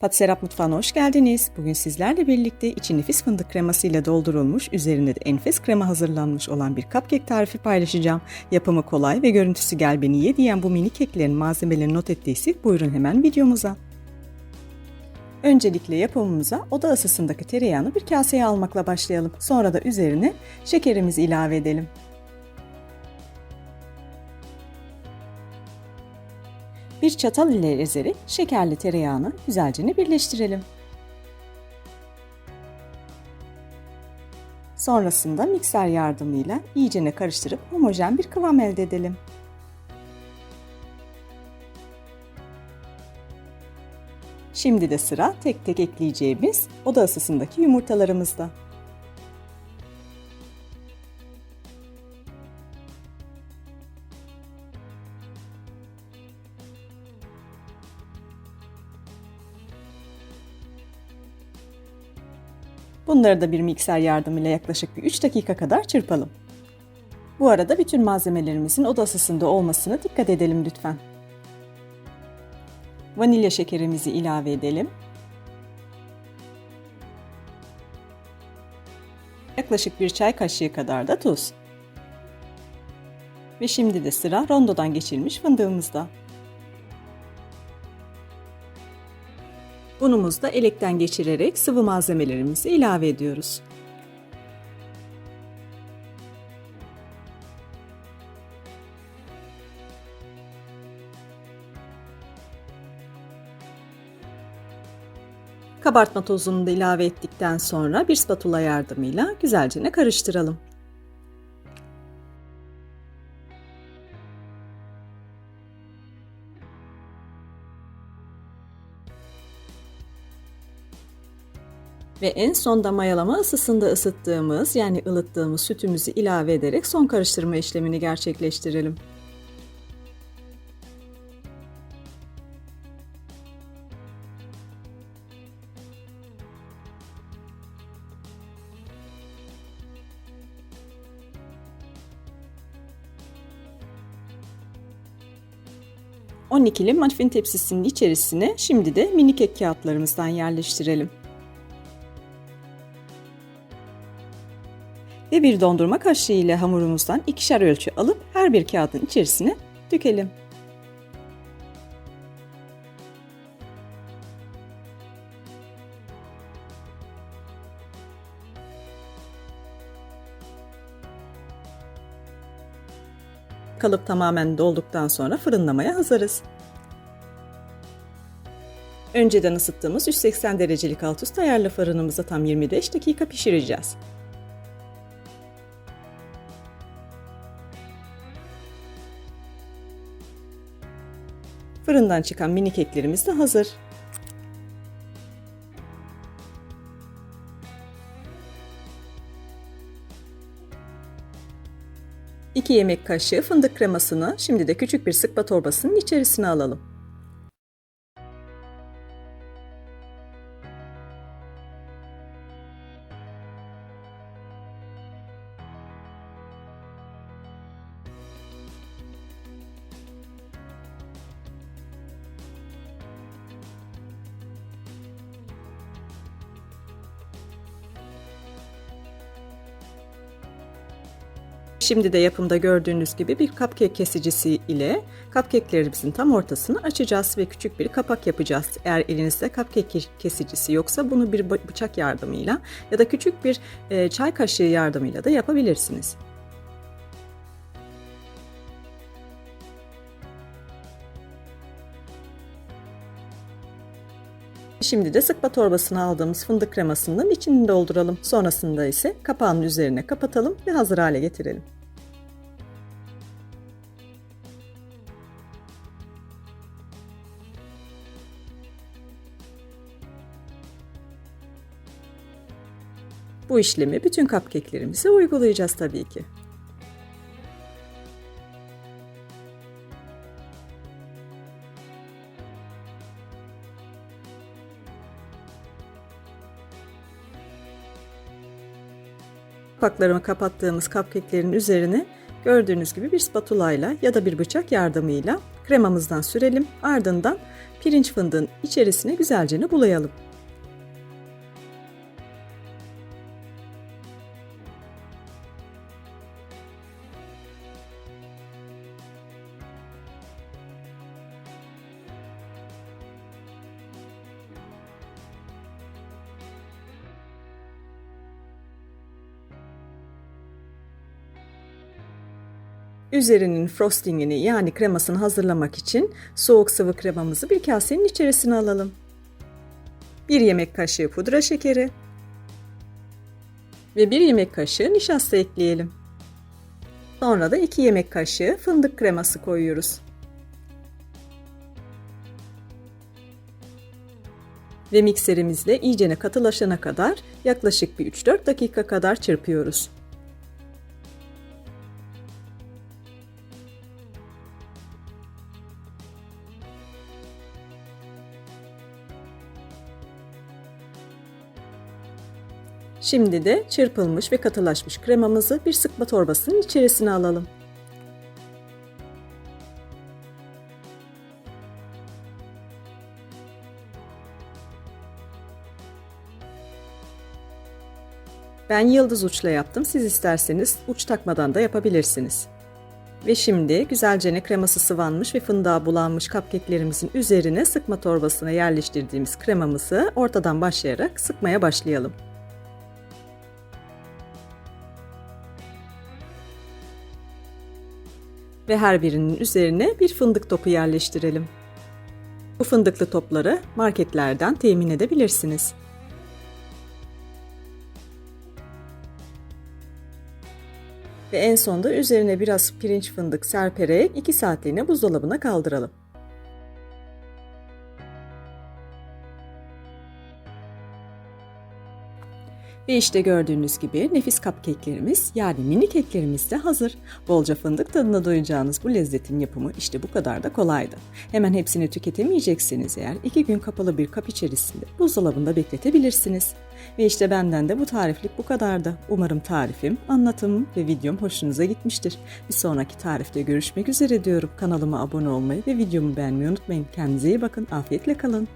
Patserap Mutfağı'na hoş geldiniz. Bugün sizlerle birlikte içi nefis fındık kremasıyla doldurulmuş, üzerinde de enfes krema hazırlanmış olan bir cupcake tarifi paylaşacağım. Yapımı kolay ve görüntüsü gel beni ye diyen bu mini keklerin malzemelerini not ettiysek buyurun hemen videomuza. Öncelikle yapımımıza oda ısısındaki tereyağını bir kaseye almakla başlayalım. Sonra da üzerine şekerimizi ilave edelim. Bir çatal ile ezerek şekerli tereyağını güzelce birleştirelim. Sonrasında mikser yardımıyla iyicene karıştırıp homojen bir kıvam elde edelim. Şimdi de sıra tek tek ekleyeceğimiz oda ısısındaki yumurtalarımızda. Bunları da bir mikser yardımıyla yaklaşık bir 3 dakika kadar çırpalım. Bu arada bütün malzemelerimizin oda ısısında olmasına dikkat edelim lütfen. Vanilya şekerimizi ilave edelim. Yaklaşık bir çay kaşığı kadar da tuz. Ve şimdi de sıra rondodan geçirilmiş fındığımızda. Unumuzu da elekten geçirerek sıvı malzemelerimizi ilave ediyoruz. Kabartma tozunu da ilave ettikten sonra bir spatula yardımıyla güzelce karıştıralım. Ve en sonda mayalama ısısında ısıttığımız yani ılıttığımız sütümüzü ilave ederek son karıştırma işlemini gerçekleştirelim. ikili muffin tepsisinin içerisine şimdi de mini kek kağıtlarımızdan yerleştirelim. Ve bir dondurma kaşığı ile hamurumuzdan ikişer ölçü alıp her bir kağıdın içerisine dökelim. Kalıp tamamen dolduktan sonra fırınlamaya hazırız. Önceden ısıttığımız 180 derecelik alt üst ayarlı fırınımızda tam 25 dakika pişireceğiz. Fırından çıkan mini keklerimiz de hazır. İki yemek kaşığı fındık kremasını şimdi de küçük bir sıkma torbasının içerisine alalım. Şimdi de yapımda gördüğünüz gibi bir cupcake kesicisi ile cupcake'lerimizin tam ortasını açacağız ve küçük bir kapak yapacağız. Eğer elinizde cupcake kesicisi yoksa bunu bir bıçak yardımıyla ya da küçük bir e, çay kaşığı yardımıyla da yapabilirsiniz. Şimdi de sıkma torbasına aldığımız fındık kremasının içini dolduralım. Sonrasında ise kapağının üzerine kapatalım ve hazır hale getirelim. Bu işlemi bütün cupcake'lerimize uygulayacağız tabii ki. Kapaklarımı kapattığımız cupcake'lerin üzerine gördüğünüz gibi bir spatula ile ya da bir bıçak yardımıyla kremamızdan sürelim. Ardından pirinç fındığın içerisine güzelce bulayalım. Üzerinin frostingini yani kremasını hazırlamak için soğuk sıvı kremamızı bir kasenin içerisine alalım. 1 yemek kaşığı pudra şekeri ve 1 yemek kaşığı nişasta ekleyelim. Sonra da 2 yemek kaşığı fındık kreması koyuyoruz. Ve mikserimizle iyicene katılaşana kadar yaklaşık bir 3-4 dakika kadar çırpıyoruz. Şimdi de çırpılmış ve katılaşmış kremamızı bir sıkma torbasının içerisine alalım. Ben yıldız uçla yaptım. Siz isterseniz uç takmadan da yapabilirsiniz. Ve şimdi güzelce kreması sıvanmış ve fındığa bulanmış cupcake'lerimizin üzerine sıkma torbasına yerleştirdiğimiz kremamızı ortadan başlayarak sıkmaya başlayalım. Ve her birinin üzerine bir fındık topu yerleştirelim. Bu fındıklı topları marketlerden temin edebilirsiniz. Ve en sonda üzerine biraz pirinç fındık serperek 2 saatliğine buzdolabına kaldıralım. Ve işte gördüğünüz gibi nefis cupcake'lerimiz yani mini keklerimiz de hazır. Bolca fındık tadına doyacağınız bu lezzetin yapımı işte bu kadar da kolaydı. Hemen hepsini tüketemeyeceksiniz eğer iki gün kapalı bir kap içerisinde buzdolabında bekletebilirsiniz. Ve işte benden de bu tariflik bu kadardı. Umarım tarifim, anlatımım ve videom hoşunuza gitmiştir. Bir sonraki tarifte görüşmek üzere diyorum. Kanalıma abone olmayı ve videomu beğenmeyi unutmayın. Kendinize iyi bakın. Afiyetle kalın.